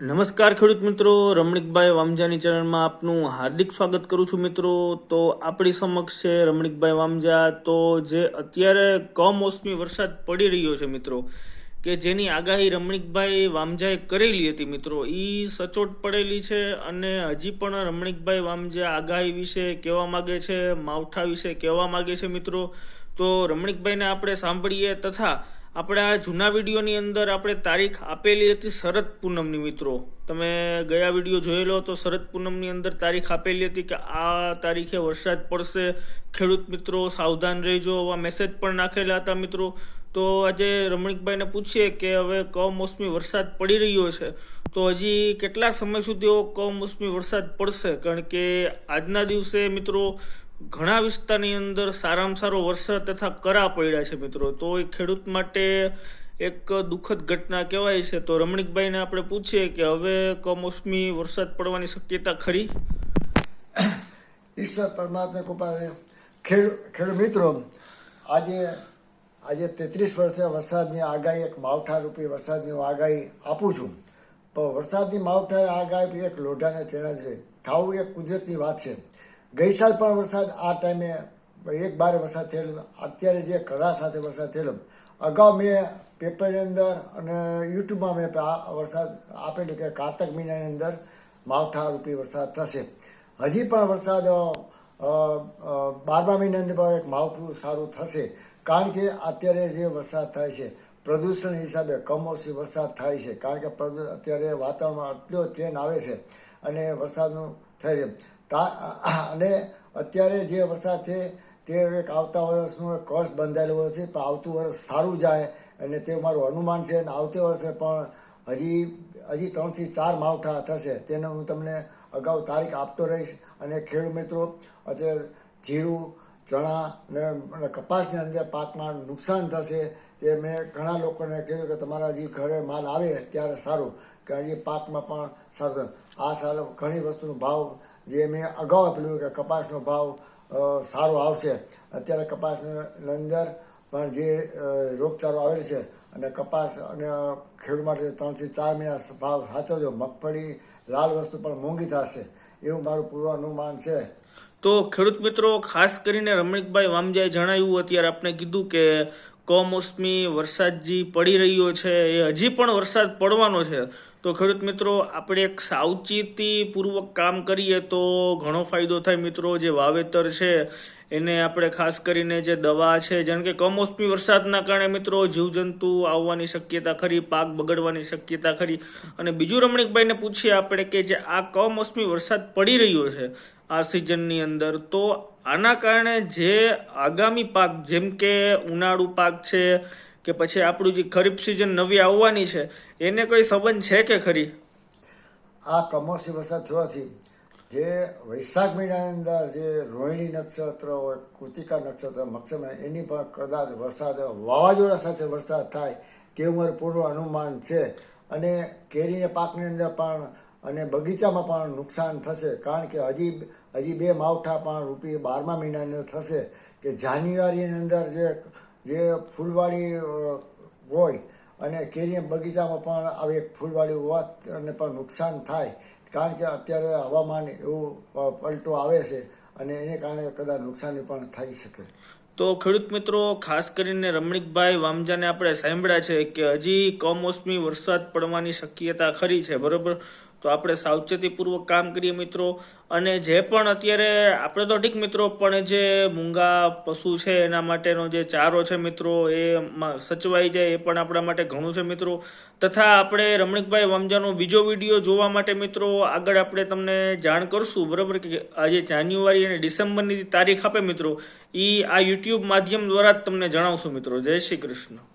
નમસ્કાર ખેડૂત મિત્રો, રમણીકભાઈ વામજાની ચેનલમાં આપનું હાર્દિક સ્વાગત કરું છું મિત્રો. તો આપણી સમક્ષ છે રમણીકભાઈ વામજા. તો જે અત્યારે કમોસમી વરસાદ પડી રહ્યો છે મિત્રો, કે જેની આગાહી રમણીકભાઈ વામજાએ કરેલી હતી મિત્રો એ સચોટ પડેલી છે અને હજી પણ રમણીકભાઈ વામજા આગાહી વિશે કહેવા માગે છે, માવઠા વિશે કહેવા માગે છે મિત્રો. તો રમણીકભાઈને આપણે સાંભળીએ તથા આપણે આ જૂના વિડીયોની અંદર આપણે તારીખ આપેલી હતી શરદ પૂનમની, મિત્રો. તમે ગયા વીડિયો જોયેલો તો શરદ પૂનમની અંદર તારીખ આપેલી હતી કે આ તારીખે વરસાદ પડશે, ખેડૂત મિત્રો સાવધાન રહેજો આવા મેસેજ પણ નાખેલા હતા, મિત્રો. તો આજે રમણીકભાઈને પૂછીએ કે હવે કમોસમી વરસાદ પડી રહ્યો છે, તો હજી કેટલા સમય સુધી કમોસમી વરસાદ પડશે? કારણ કે આજના દિવસે, મિત્રો ઘણા વિસ્તારની અંદર સારામાં સારો વરસાદ તથા કરા પડ્યા છે મિત્રો. તો એ ખેડૂત માટે એક દુઃખદ ઘટના કહેવાય છે. તો રમણીકભાઈને આપણે પૂછીએ કે હવે કમોસમી વરસાદ પડવાની શક્યતા ખરી? ઈશ્વર પરમાત્મા કૃપા ખેડૂત ખેડૂત મિત્રો, આજે આજે તેત્રીસ વર્ષે વરસાદની આગાહી, એક માવઠા રૂપી વરસાદની હું આગાહી આપું છું. પણ વરસાદની માવઠા આગાહી એક લોઢાને ચેણા છે. થાવું એક કુદરતની વાત છે. ગઈ સાલ પણ વરસાદ આ ટાઈમે એક બાર વરસાદ થયેલો. અત્યારે જે કરા સાથે વરસાદ થયેલો. અગાઉ મેં પેપરની અંદર અને યુટ્યુબમાં મેં વરસાદ આપેલો કે કારતક મહિનાની અંદર માવઠા રૂપી વરસાદ થશે. હજી પણ વરસાદ બારમા મહિનાની અંદર પણ એક માવઠું સારું થશે. કારણ કે અત્યારે જે વરસાદ થાય છે, પ્રદૂષણ હિસાબે કમોસમી વરસાદ થાય છે. કારણ કે અત્યારે વાતાવરણમાં આટલો ચેન આવે છે અને વરસાદનું થાય છે. અને અત્યારે જે વરસાદ છે, તે એક આવતા વર્ષનું એક કષ્ટ બંધાયેલું છે, પણ આવતું વર્ષ સારું જાય અને તે મારું અનુમાન છે અને આવતી વર્ષે પણ હજી હજી ત્રણથી ચાર માવઠા થશે. તેને હું તમને અગાઉ તારીખ આપતો રહીશ. અને ખેડૂત મિત્રો, અત્યારે જીરું, ચણા અને કપાસની અંદર પાકમાં નુકસાન થશે, તે મેં ઘણા લોકોને કીધું કે તમારા હજી ઘરે માલ આવે ત્યારે સારું, કે હજી પાકમાં પણ સારું આ સારું ઘણી વસ્તુનો ભાવ જે મેં અગાઉ આપેલું કે કપાસનો ભાવ સારો આવશે. અત્યારે કપાસની અંદર પણ જે રોગચાળો આવેલ છે અને કપાસ અને ખેડૂત માટે ત્રણથી ચાર મહિના ભાવ સાચવજો. મગફળી લાલ વસ્તુ પણ મોંઘી થશે. એવું મારું પૂર્વાનુમાન છે. તો ખેડૂત મિત્રો, ખાસ કરીને રમણીકભાઈ વામજાએ જણાવ્યું અત્યારે આપણે કીધું કે કમોસમી વરસાદ જે પડી રહ્યો છે, એ હજી પણ વરસાદ પડવાનો છે. તો ખેડૂત મિત્રો, આપણે એક સાવચેતીપૂર્વક કામ કરીએ તો ઘણો ફાયદો થાય મિત્રો, જે વાવેતર છે, એને આપણે ખાસ કરીને જે દવા છે, જેમ કે કમોસમી વરસાદના કારણે મિત્રો, જીવજંતુ આવવાની શક્યતા ખરી, પાક બગડવાની શક્યતા ખરી. અને બીજું રમણીકભાઈને પૂછીએ આપણે કે જે આ કમોસમી વરસાદ પડી રહ્યો છે આ સિઝનની અંદર. તો આના કારણે જે આગામી પાક, જેમ કે ઉનાળુ પાક છે, કે પછી આપણું જે ખરીફ સિઝન નવી આવવાની છે, એને કોઈ સંબંધ છે કે ખરી? આ કમોસમી વરસાદ થવાથી જે વૈશાખ મહિનાની અંદર જે રોહિણી નક્ષત્ર હોય કૃતિકા નક્ષત્ર મક્ષમ એની પણ કદાચ વરસાદ વાવાઝોડા સાથે વરસાદ થાય તેવું મારું પૂર્વ અનુમાન છે. અને કેરીના પાકની અંદર પણ અને બગીચામાં પણ નુકસાન થશે. કારણ કે હજી હજી બે માવઠા પણ રૂપિયે બારમા મહિનાની થશે કે જાન્યુઆરીની અંદર જે જે ફૂલવાળી હોય અને કેરી બગીચામાં પણ આવી ફૂલવાળી હોવા અને પણ નુકસાન થાય. કારણ કે અત્યારે હવામાન એવું પલટો આવે છે અને એને કારણે કદાચ નુકસાની પણ થઈ શકે. તો ખેડૂત મિત્રો, ખાસ કરીને રમણીકભાઈ વામજાને આપણે સાંભળ્યા છે કે હજી કમોસમી વરસાદ પડવાની શક્યતા ખરી છે, બરોબર? તો આપણે સાવચેતીપૂર્વક કામ કરીએ મિત્રો. અને જે પણ અત્યારે, આપણે તો ઠીક મિત્રો, પણ જે મૂંગા પશુ છે, એના માટેનો જે ચારો છે મિત્રો, એ સચવાઈ જાય, એ પણ આપણા માટે ઘણું છે મિત્રો. તથા આપણે રમણીકભાઈ વામજાનો બીજો વીડિયો જોવા માટે મિત્રો, આગળ આપણે તમને જાણ કરશું, બરાબર? કે આજે જાન્યુઆરી અને ડિસેમ્બરની તારીખ આપે મિત્રો. એ આ યુટ્યુબ માધ્યમ દ્વારા જ તમને જણાવશું મિત્રો. જય શ્રી કૃષ્ણ.